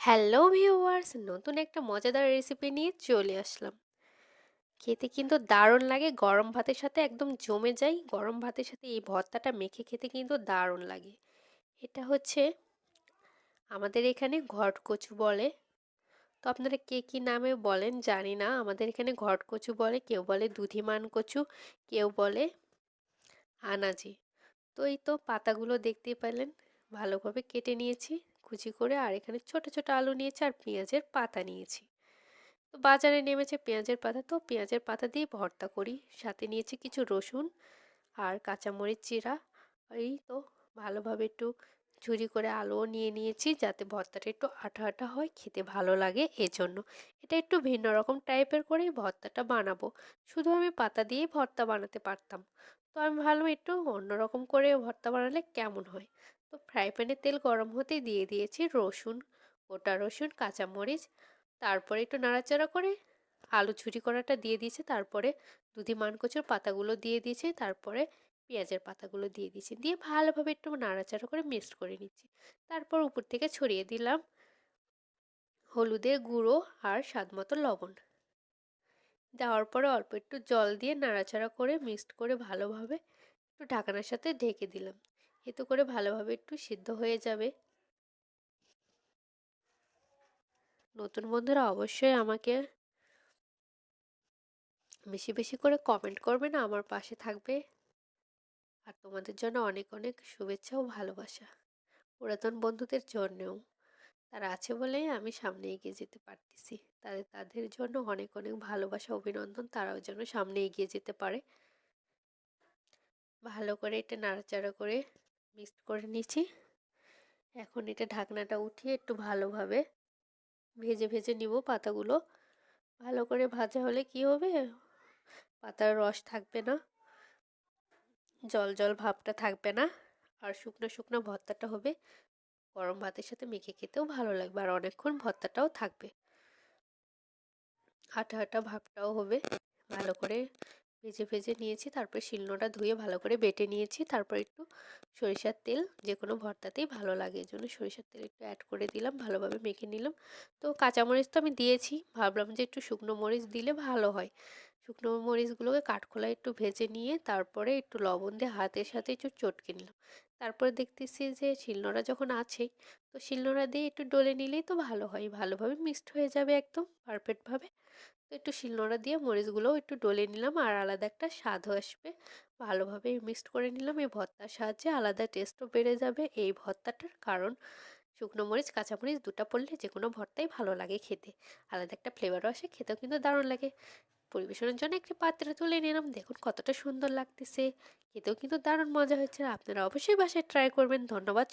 Hello viewers, নতুন একটা মজাদার রেসিপি নিয়ে চলে আসলাম। খেতে কিন্তু দারুণ লাগে, গরম ভাতের সাথে একদম জমে যায়। গরম ভাতের সাথে এই ভর্তাটা মেখে খেতে কিন্তু দারুণ লাগে। এটা হচ্ছে আমাদের এখানে ঘট কচু বলে। তো আপনারা কে কী নামে বলেন জানি না। আমাদের এখানে ঘট কচু বলে, কেউ বলে দুধিমান কচু, কেউ বলে আনাজি। তো এই তো পাতাগুলো দেখতেই পেলেন, ভালোভাবে কেটে নিয়েছি। কুচি করে আর এখানে ছোট ছোট আলু নিয়েছি আর পেঁয়াজের পাতা নিয়েছি। তো বাজারে নেমেছে পেঁয়াজের পাতা। তো পেঁয়াজের পাতা দিয়ে ভর্তা করি। সাথে নিয়েছি কিছু রসুন আর কাঁচামরিচ চিরা। এই তো ভালোভাবে একটু ঝুরি করে আলুও নিয়ে নিয়েছি যাতে ভর্তাটা একটু আঠা আঠা হয়, খেতে ভালো লাগে এজন্য। এটা একটু ভিন্ন রকম টাইপের করেই ভর্তাটা বানাবো। শুধু আমি পাতা দিয়েই ভর্তা বানাতে পারতাম। তো আমি ভাবলাম একটু অন্যরকম করে ভর্তা বানালে কেমন হয়? তো ফ্রাই প্যানে তেল গরম হতে দিয়ে দিয়েছি রসুন, গোটা রসুন, কাঁচামরিচ। তারপরে একটু নাড়াচাড়া করে আলু ছুরি করাটা দিয়ে দিয়েছি। তারপরে দুধি মানকচুর পাতাগুলো দিয়ে দিয়েছি। তারপরে পেঁয়াজের পাতাগুলো দিয়ে দিয়েছি। দিয়ে ভালোভাবে একটু নাড়াচাড়া করে মিক্সড করে নিচ্ছি। তারপর উপর থেকে ছড়িয়ে দিলাম হলুদের গুঁড়ো আর স্বাদ মতো লবণ। দেওয়ার পরে অল্প একটু জল দিয়ে নাড়াচাড়া করে মিক্সড করে ভালোভাবে একটু ঢাকনার সাথে ঢেকে দিলাম। এতে করে ভালোভাবে একটু সিদ্ধ হয়ে যাবে। নতুন বন্ধুরা অবশ্যই আমাকে বেশি বেশি করে কমেন্ট করবে না, আমার পাশে থাকবে। আর তোমাদের জন্য অনেক অনেক শুভেচ্ছা ও ভালোবাসা। পুরাতন বন্ধুদের জন্যও। তারা আছে বলেই আমি সামনে এগিয়ে যেতে পারতেছি। তাদের তাদের জন্য অনেক অনেক ভালোবাসা, অভিনন্দন তারাও যেন সামনে এগিয়ে যেতে পারে। ভালো করে এটা নাড়াচাড়া করে মিক্সড করে নিচ্ছি এখন এটা ঢাকনাটা উঠিয়ে একটু ভালোভাবে ভেজে ভেজে নিব পাতাগুলো। ভালো করে ভাজা হলে কি হবে? পাতার রস থাকবে না। জল জল ভাবটা থাকবে না। আর শুকনো শুকনো ভর্তাটা হবে। গরম ভাতের সাথে মেখে খেতেও ভালো লাগবে আর অনেকক্ষণ ভর্তাটাও থাকবে। আটা আটা ভাবটাও হবে। ভালো করে ভেজে ভেজে নিয়েছি, তারপরে শিলনোটা ধুয়ে ভালো করে বেটে নিয়েছি, তারপর একটু সরিষার তেল যে কোনো ভর্তাতেই ভালো লাগে, এই জন্য সরিষার তেল একটু অ্যাড করে দিলাম, ভালোভাবে মেখে নিলাম। তো কাঁচামরিচ তো আমি দিয়েছি, ভাবলাম যে একটু শুকনো মরিচ দিলে ভালো হয়। শুকনো মরিচগুলোকে কাঠখোলায় একটু ভেজে নিয়ে, তারপরে একটু লবণ দিয়ে হাতের সাথে একটু চটকে নিলাম। তারপরে দেখতেছি যে শিলনোড়া যখন আছেই তো শিলনোড়া দিয়ে একটু ডলে নিলেই তো ভালো হয়। ভালোভাবে মিক্সড হয়ে যাবে একদম পারফেক্টভাবে। তো একটু শিলনোড়া দিয়ে মরিচগুলোও একটু ডলে নিলাম আর আলাদা একটা স্বাদও আসবে। ভালোভাবে মিক্সড করে নিলাম। এই ভর্তার সাহায্যে আলাদা টেস্টও বেড়ে যাবে এই ভর্তাটার কারণ শুকনো মরিচ কাঁচামরিচ দুটা পড়লে যে কোনো ভর্তাই ভালো লাগে খেতে। আলাদা একটা ফ্লেভারও আসে, খেতেও কিন্তু দারুণ লাগে। পরিবেশনের জন্য একটি পাত্রে তুলে নিলাম দেখুন কতটা সুন্দর লাগতেছে। খেতেও কিন্তু দারুণ মজা হয়েছে। আপনারা অবশ্যই বাসায় ট্রাই করবেন। ধন্যবাদ